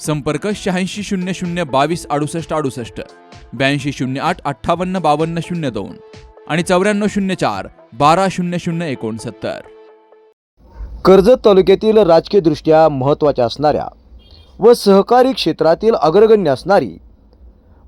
संपर्क शहाऐंशी शून्य शून्य बावीस अडुसष्ट अडुसष्ट ब्याऐंशी शून्य आठ अठ्ठावन्न बावन्न शून्य दोन आणि चौऱ्याण्णव शून्य चार बारा शून्य शून्य एकोणसत्तर. कर्जत तालुक्यातील राजकीयदृष्ट्या महत्त्वाच्या असणाऱ्या व सहकारी क्षेत्रातील अग्रगण्य असणारी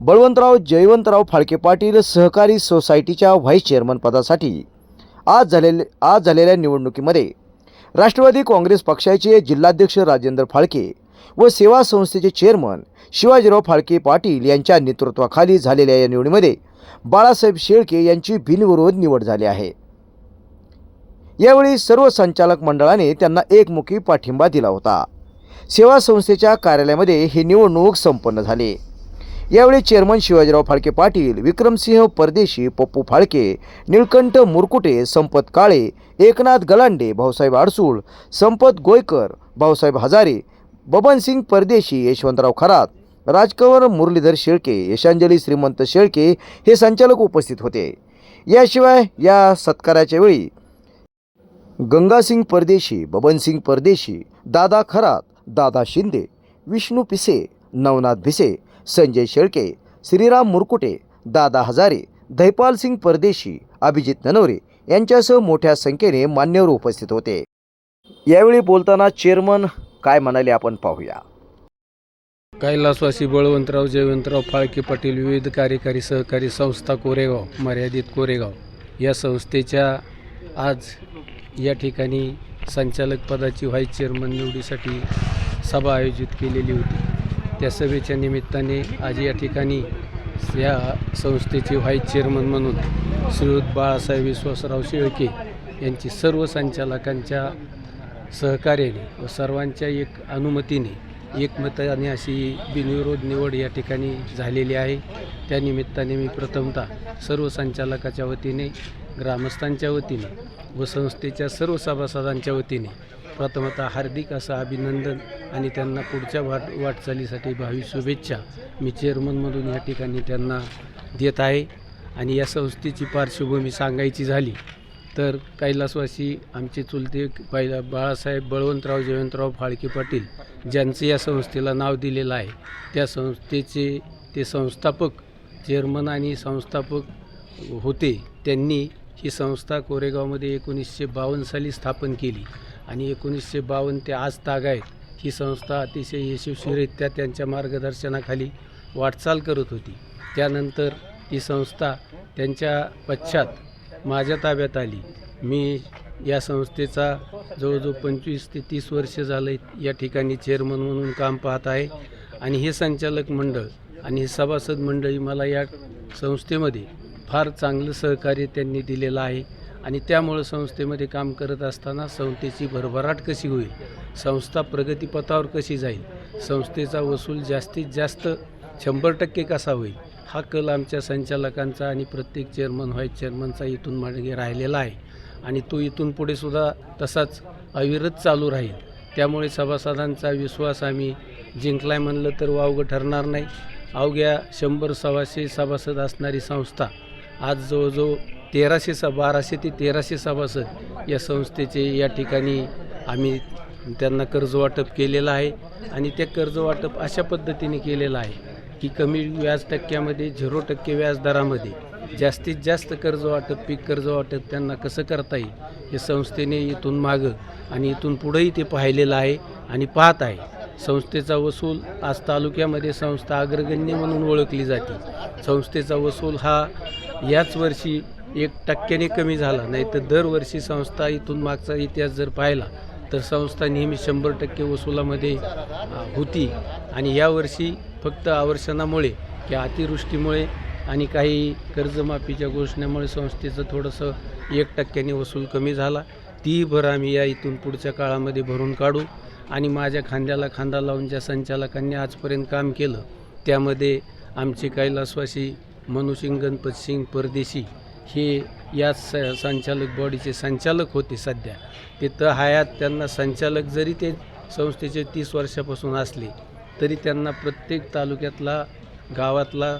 बळवंतराव जयवंतराव फाळके पाटील सहकारी सोसायटीच्या व्हाईस चेअरमन पदासाठी आज झालेले आज झालेल्या निवडणुकीमध्ये राष्ट्रवादी काँग्रेस पक्षाचे जिल्हाध्यक्ष राजेंद्र फाळके व सेवा संस्थेचे चेअरमन शिवाजीराव फाळके पाटील यांच्या नेतृत्वाखाली झालेल्या या निवडीमध्ये बाळासाहेब शेळके यांची बिनविरोध निवड झाली आहे. यावेळी सर्व संचालक मंडळाने त्यांना एकमुखी पाठिंबा दिला होता. सेवा संस्थेच्या कार्यालयामध्ये ही निवडणूक संपन्न झाली. यावेळी चेअरमन शिवाजीराव फाळके पाटील विक्रमसिंह परदेशी पप्पू फाळके निळकंठ मुरकुटे संपत काळे एकनाथ गलांडे भाऊसाहेब आडसूळ संपत गोयकर भाऊसाहेब हजारे बबनसिंग परदेशी यशवंतराव खरात राजकवर मुरलीधर शेळके यशांजली श्रीमंत शेळके हे संचालक उपस्थित होते. याशिवाय या सत्काराच्या वेळी गंगासिंग परदेशी बबनसिंग परदेशी दादा खरात दादा शिंदे विष्णू पिसे नवनाथ भिसे संजय शेळके श्रीराम मुरकुटे दादा हजारे धैपालसिंग परदेशी अभिजित ननवरे यांच्यासह मोठ्या संख्येने मान्यवर उपस्थित होते. यावेळी बोलताना चेअरमन काय म्हणाले आपण पाहूया. कैलासवासी बळवंतराव जयवंतराव फाळके पाटील विविध कार्यकारी सहकारी संस्था कोरेगाव मर्यादित कोरेगाव या संस्थेच्या आज या ठिकाणी संचालक पदाची व्हाईस चेअरमन निवडीसाठी सभा आयोजित केलेली होती. त्या सभेच्या निमित्ताने आज या ठिकाणी या संस्थेचे व्हाईस चेअरमन म्हणून श्रीयुत बाळासाहेब विश्वासराव शेळके यांची सर्व संचालकांच्या सहकार्याने व सर्वांच्या एक अनुमतीने एकमताने अशी बिनविरोध निवड या ठिकाणी झालेली आहे. त्यानिमित्ताने मी प्रथमतः सर्व संचालकाच्या वतीने ग्रामस्थांच्या वतीने व संस्थेच्या सर्व सभासदांच्या वतीने प्रथमतः हार्दिक असं अभिनंदन आणि त्यांना पुढच्या वाट वाटचालीसाठी भावी शुभेच्छा मी चेअरमनमधून या ठिकाणी त्यांना देत आहे. आणि या संस्थेची पार्श्वभूमी सांगायची झाली तर कैलासवासी आमचे चुलते पहिला बाळासाहेब बळवंतराव जयवंतराव फाळके पाटील ज्यांचं या संस्थेला नाव दिलेलं आहे त्या संस्थेचे ते संस्थापक चेअरमन आणि संस्थापक होते. त्यांनी ही संस्था कोरेगावमध्ये एकोणीसशे बावन्न साली स्थापन केली आणि एकोणीसशे बावन्न ते आज ताग आहेत. ही संस्था अतिशय यशस्वीरित्या त्यांच्या मार्गदर्शनाखाली वाटचाल करत होती. त्यानंतर ही संस्था त्यांच्या पश्चात माझ्या ताब्यात आली. मी या संस्थेचा जवळजवळ पंचवीस ते तीस वर्ष झालं या ठिकाणी चेअरमन म्हणून काम पाहत आहे. आणि हे संचालक मंडळ आणि हे सभासद मंडळी मला या संस्थेमध्ये फार चांगलं सहकार्य त्यांनी दिलेलं आहे. आणि त्यामुळं संस्थेमध्ये काम करत असताना संस्थेची भरभराट कशी होईल संस्था प्रगतीपथावर कशी जाईल संस्थेचा वसूल जास्तीत जास्त शंभर टक्के कसा होईल हा कल आमच्या संचालकांचा आणि प्रत्येक चेअरमन व्हाईस चेअरमनचा इथून मागे राहिलेला आहे. आणि तो इथून पुढे सुद्धा तसाच अविरत चालू राहील. त्यामुळे सभासदांचा विश्वास आम्ही जिंकलाय म्हणलं तर वावगं ठरणार नाही. अवघ्या शंभर सव्वाशे सभासद असणारी संस्था आज जवळजवळ तेराशे स बाराशे ते तेराशे सभासद या संस्थेचे या ठिकाणी आम्ही त्यांना कर्ज वाटप केलेलं आहे. आणि ते कर्ज वाटप अशा पद्धतीने केलेलं आहे की कमी व्याज टक्क्यामध्ये झिरो टक्के व्याजदरामध्ये जास्तीत जास्त कर्ज वाटप पीक कर्ज वाटप त्यांना कसं करता येईल हे संस्थेने इथून मागं आणि इथून पुढंही ते पाहिलेलं आहे आणि पाहत आहे. संस्थेचा वसूल आज तालुक्यामध्ये संस्था अग्रगण्य म्हणून ओळखली जाते. संस्थेचा वसूल हा याच वर्षी एक टक्क्याने कमी झाला नाही तर दरवर्षी संस्था इथून मागचा इतिहास जर पाहिला तर संस्था नेहमी शंभर टक्के वसुलामध्ये होती. आणि यावर्षी फक्त आवर्षणामुळे किंवा अतिवृष्टीमुळे आणि काही कर्जमाफीच्या घोषणेमुळे संस्थेचं थोडंसं एक टक्क्याने वसूल कमी झाला. ती भर आम्ही या इथून पुढच्या काळामध्ये भरून काढू. आणि माझ्या खांद्याला खांदा लावून ज्या संचालकांनी आजपर्यंत काम केलं त्यामध्ये आमचे कैलासवासी मनुसिंग गणपत सिंग परदेशी हे या स संचालक बॉडीचे संचालक होते सध्या. ते हयात त्यांना संचालक जरी ते संस्थेचे तीस वर्षापासून असले तरी त्यांना प्रत्येक तालुक्यातला गावातला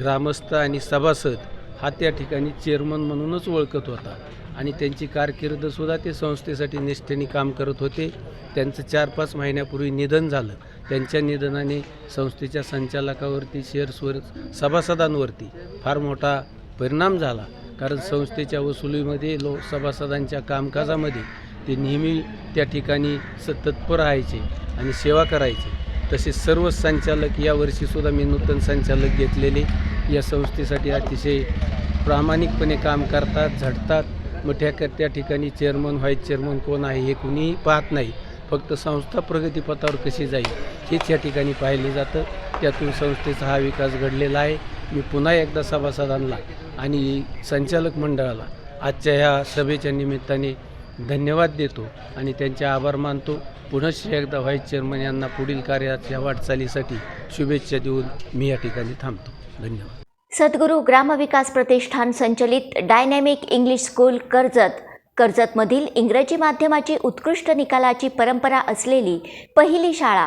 ग्रामस्थ आणि सभासद हा त्या ठिकाणी चेअरमन म्हणूनच ओळखत होता. आणि त्यांची कारकीर्दसुद्धा ते संस्थेसाठी निष्ठेने काम करत होते. त्यांचं चार पाच महिन्यापूर्वी निधन झालं. त्यांच्या निधनाने संस्थेच्या संचालकावरती शेअर्सवर सभासदांवरती फार मोठा परिणाम झाला. कारण संस्थेच्या वसुलीमध्ये लो सभासदांच्या कामकाजामध्ये ते नेहमी त्या ठिकाणी स तत्पर राहायचे आणि सेवा करायचे. तसे सर्व संचालक यावर्षीसुद्धा मी नूतन संचालक घेतलेले या संस्थेसाठी अतिशय प्रामाणिकपणे काम करतात झटतात मोठ्या क- त्या ठिकाणी चेअरमन व्हाईस चेअरमन कोण आहे हे कुणीही पाहत नाही. फक्त संस्था प्रगतीपथावर कशी जाईल हेच या ठिकाणी पाहिले जातं. त्यातून संस्थेचा हा विकास घडलेला आहे. मी पुन्हा एकदा सभासदांना आणि संचालक मंडळाला आजच्या ह्या सभेच्या निमित्ताने धन्यवाद देतो आणि त्यांचे आभार मानतो. पुनश्च एकदा व्हाईस चेअरमन यांना पुढील कार्याच्या वाटचालीसाठी शुभेच्छा देऊन मी या ठिकाणी थांबतो. धन्यवाद. सद्गुरू ग्रामविकास प्रतिष्ठान संचलित डायनॅमिक इंग्लिश स्कूल कर्जत. कर्जतमधील इंग्रजी माध्यमाची उत्कृष्ट निकालाची परंपरा असलेली पहिली शाळा